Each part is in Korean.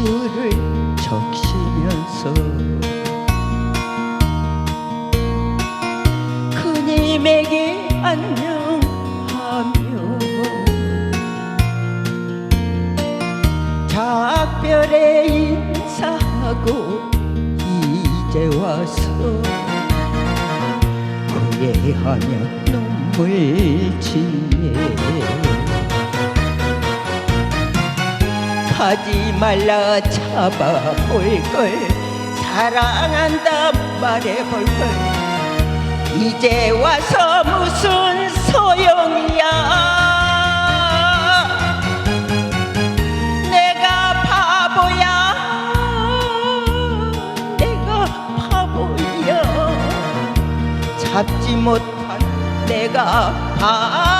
시를 적시면서 님에게 안녕하며 작별에 인사하고 이제 와서 후회하며 눈물 짓네 가지 말라 잡아볼 걸 사랑한다 말해볼 걸 이제 와서 무슨 소용이야? 내가 바보야. 내가 바보야. 잡지 못한 내가 바보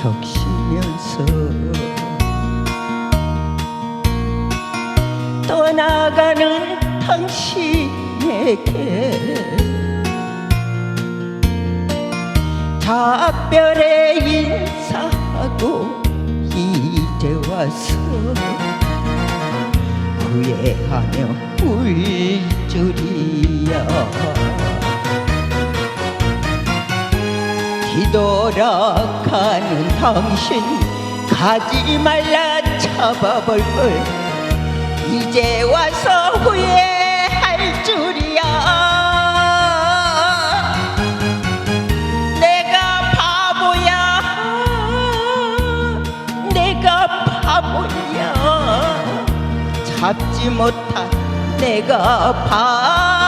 적시면서 떠나가는 당신에게 작별에 인사하고 이제 와서 후회하며 울 줄이야 뒤돌아가는 당신 가지 말라 잡아볼 걸. 이제 와서 후회할 줄이야. 내가 바보야. 내가 바보야. 잡지 못한 내가 바보야